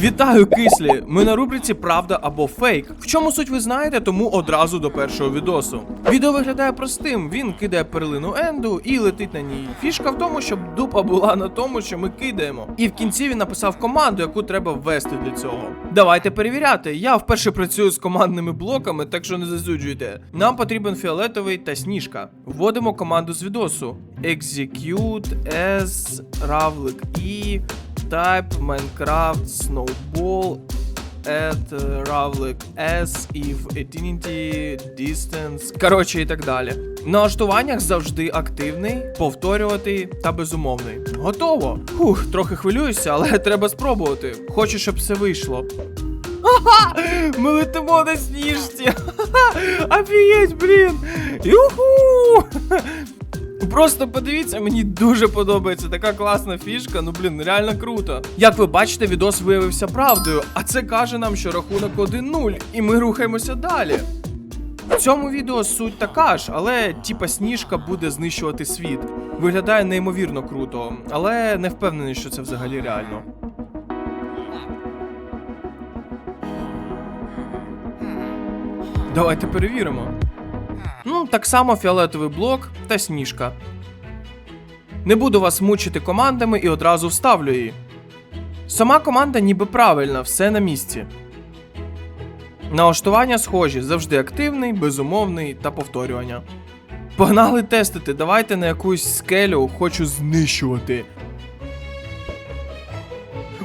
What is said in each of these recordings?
Вітаю, кислі! Ми на рубриці Правда або фейк. В чому суть ви знаєте, тому одразу до першого відосу. Відео виглядає простим. Він кидає перлину Енду і летить на ній. Фішка в тому, щоб дупа була на тому, що ми кидаємо. І в кінці він написав команду, яку треба ввести для цього. Давайте перевіряти. Я вперше працюю з командними блоками, так що не засуджуйте. Нам потрібен фіолетовий та сніжка. Вводимо команду з відосу. Execute as равлик і type Minecraft Snowball uh, равлик S if eternity distance. Коротше, і так далі. В налаштуваннях завжди активний, повторювати та безумовний. Готово. Фух, трохи хвилююся, але треба спробувати. Хочу, щоб все вийшло. Ха-ха! Ми летимо на сніжці! Офігеть, блін! Юху! Просто подивіться, мені дуже подобається така класна фішка. Ну блін, реально круто. Як ви бачите, відос виявився правдою, а це каже нам, що рахунок 1-0, і ми рухаємося далі. В цьому відео суть така ж, але типа сніжка буде знищувати світ. Виглядає неймовірно круто, але не впевнений, що це взагалі реально. Давайте перевіримо. Ну, так само фіолетовий блок та сніжка. Не буду вас мучити командами і одразу вставлю її. Сама команда ніби правильна, все на місці. Налаштування схожі, завжди активний, безумовний та повторювання. Погнали тестити, давайте на якусь скелю хочу знищувати.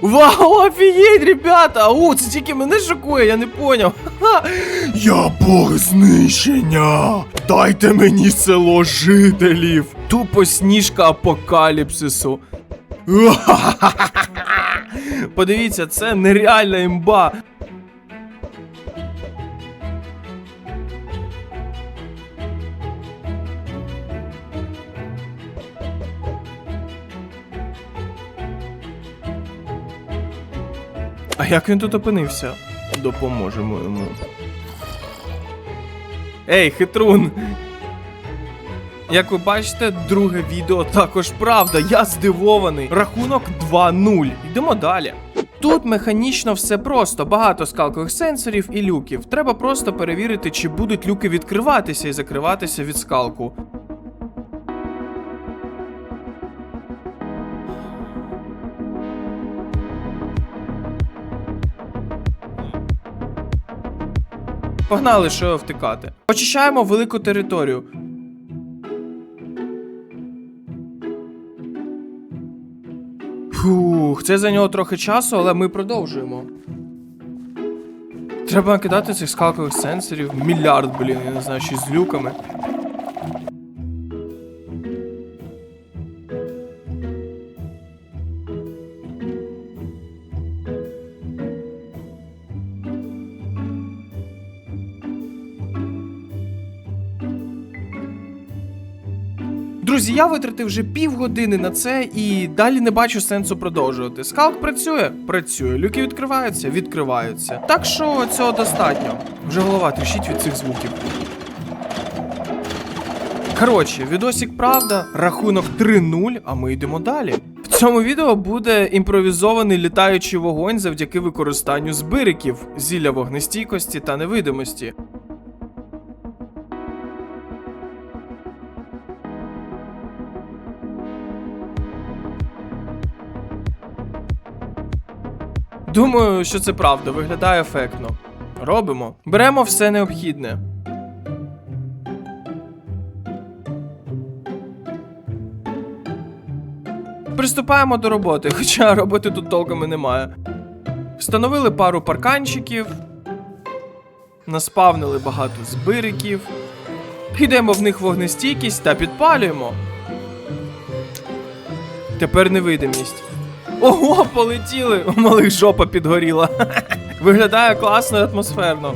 Вау, офігеть, ребята! Ау, це тільки мене шокує, я не поняв. Я бог знищення! Дайте мені село жителів! Тупо сніжка апокаліпсису. Подивіться, це нереальна імба. Як він тут опинився? Допоможемо йому. Ей, хитрун! Як ви бачите, друге відео також правда. Я здивований. Рахунок 2-0. Йдемо далі. Тут механічно все просто, багато скалкових сенсорів і люків. Треба просто перевірити, чи будуть люки відкриватися і закриватися від скалку. Погнали, що втикати. Очищаємо велику територію. Фух, це за нього трохи часу, але ми продовжуємо. Треба накидати цих скалкових сенсорів. Мільярд, блін, я не знаю, ще з люками. Друзі, я витратив вже півгодини на це і далі не бачу сенсу продовжувати. Скалк працює, працює. Люки відкриваються, відкриваються. Так що цього достатньо. Вже голова тріщить від цих звуків. Коротше, відосик правда, рахунок 3-0, а ми йдемо далі. В цьому відео буде імпровізований літаючий вогонь завдяки використанню збириків, зілля вогнестійкості та невидимості. Думаю, що це правда, виглядає ефектно. Робимо. Беремо все необхідне. Приступаємо до роботи, хоча роботи тут толком і немає. Встановили пару парканчиків, наспавнили багато збириків, підемо в них вогнестійкість та підпалюємо. Тепер невидимість. Ого, полетіли! У малих жопа підгоріла. Виглядає класно і атмосферно.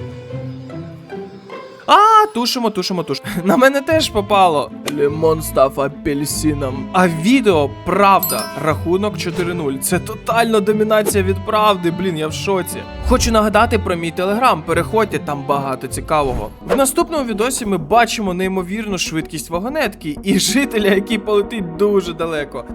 А, тушимо, тушимо, тушимо. На мене теж попало. Лимон став апельсином. А відео правда. Рахунок 4-0. Це тотальна домінація від правди. Блін, я в шоці. Хочу нагадати про мій телеграм. Переходьте, там багато цікавого. В наступному відосі ми бачимо неймовірну швидкість вагонетки і жителя, який полетить дуже далеко.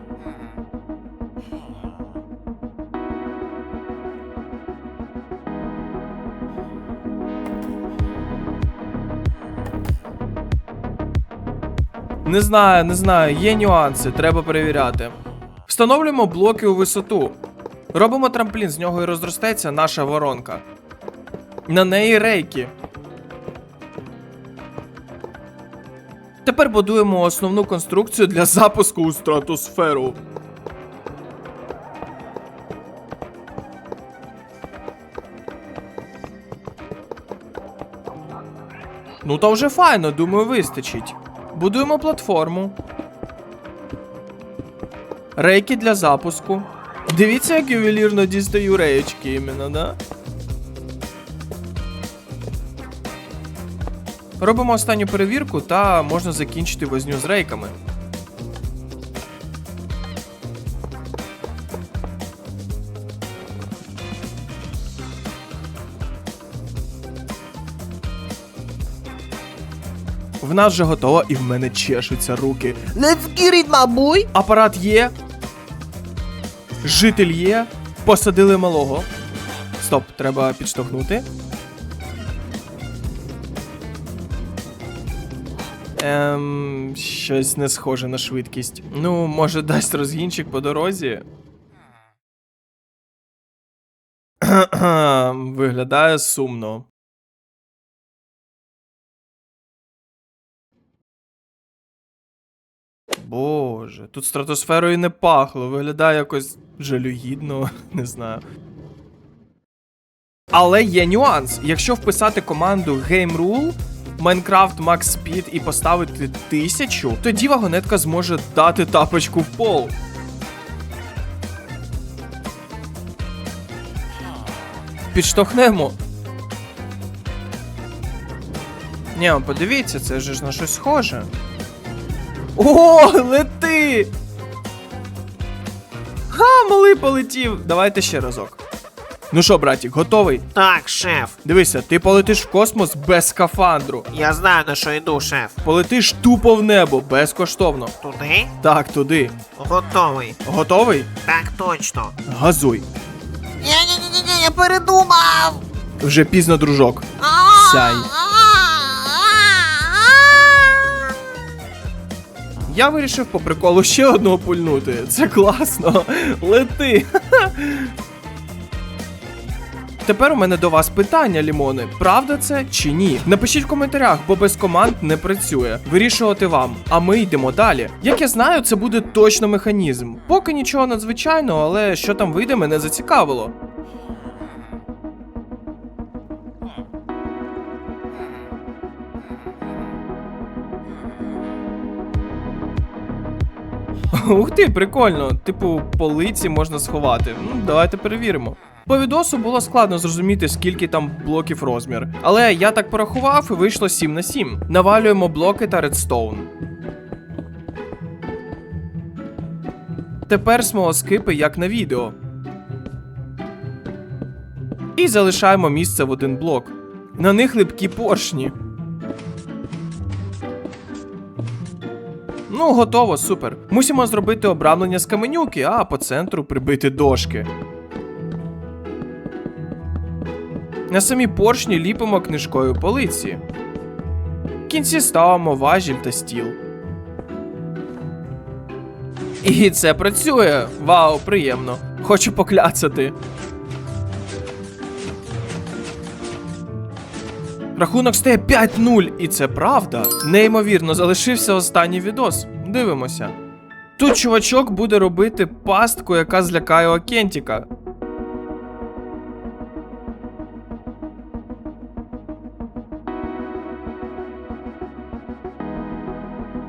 Не знаю, не знаю, є нюанси, треба перевіряти. Встановлюємо блоки у висоту. Робимо трамплін, з нього і розростеться наша воронка. На неї рейки. Тепер будуємо основну конструкцію для запуску у стратосферу. Ну то вже файно, думаю, вистачить. Будуємо платформу. Рейки для запуску. Дивіться, як ювелірно дістаю реєчки іменно, да? Робимо останню перевірку та можна закінчити возню з рейками. В нас вже готово і в мене чешуться руки. Let's get it, my boy! Апарат є. Житель є. Посадили малого. Стоп, треба підштовхнути. Ем, щось не схоже на швидкість. Ну, може, дасть розгінчик по дорозі. Виглядає сумно. Боже, тут стратосферою не пахло, виглядає якось жалюгідно, не знаю. Але є нюанс. Якщо вписати команду Game Rule, Minecraft Max Speed і поставити тисячу, тоді вагонетка зможе дати тапочку в пол. Підштовхнемо. Ні, подивіться, це ж на щось схоже. О, лети! Ха, малий полетів. Давайте ще разок. Ну що, братік, готовий? Так, шеф. Дивися, ти полетиш в космос без скафандру. Я знаю на що йду, шеф. Полетиш тупо в небо, безкоштовно. Туди? Так, туди. Готовий. Готовий? Так точно. Газуй. Ні-ні-ні, я передумав. Вже пізно, дружок. Сяй. Я вирішив по приколу ще одного пульнути. Це класно. Лети. Тепер у мене до вас питання, лімони. Правда це чи ні? Напишіть в коментарях, бо без команд не працює. Вирішувати вам. А ми йдемо далі. Як я знаю, це буде точно механізм. Поки нічого надзвичайного, але що там вийде, мене зацікавило. Ух ти, прикольно. Типу, полиці можна сховати. Ну, давайте перевіримо. По відосу було складно зрозуміти, скільки там блоків розмір. Але я так порахував і вийшло 7 на 7. Навалюємо блоки та редстоун. Тепер смолоскипи, як на відео. І залишаємо місце в один блок. На них липкі поршні. Ну, готово, супер. Мусимо зробити обрамлення з каменюки, а по центру прибити дошки. На самі поршні ліпимо книжкою полиці. В кінці ставимо важіль та стіл. І це працює. Вау, приємно. Хочу покляцати. Рахунок стає 5-0, і це правда. Неймовірно, залишився останній відос. Дивимося. Тут чувачок буде робити пастку, яка злякає Окентіка.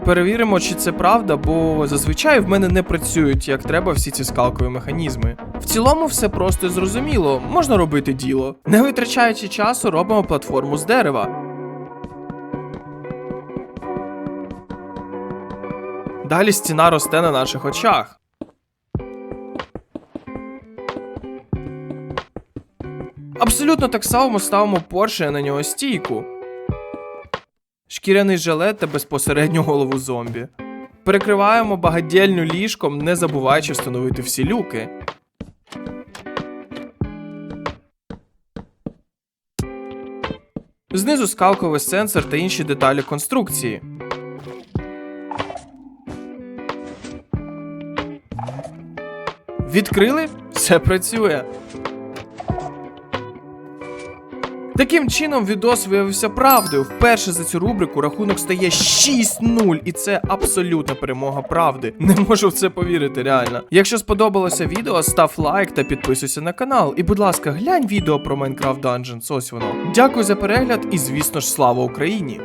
Перевіримо, чи це правда, бо зазвичай в мене не працюють як треба всі ці скалкові механізми. В цілому все просто і зрозуміло, можна робити діло. Не витрачаючи часу, робимо платформу з дерева. Далі стіна росте на наших очах. Абсолютно так само ставимо Порше на нього стійку шкіряний жилет та безпосередню голову зомбі. Перекриваємо багадільню ліжком, не забуваючи встановити всі люки. Знизу скалковий сенсор та інші деталі конструкції. Відкрили? Все працює. Таким чином, відос виявився правдою. Вперше за цю рубрику рахунок стає 6-0, і це абсолютна перемога правди. Не можу в це повірити, реально. Якщо сподобалося відео, став лайк та підписуйся на канал. І, будь ласка, глянь відео про Minecraft Dungeons, ось воно. Дякую за перегляд і, звісно ж, слава Україні!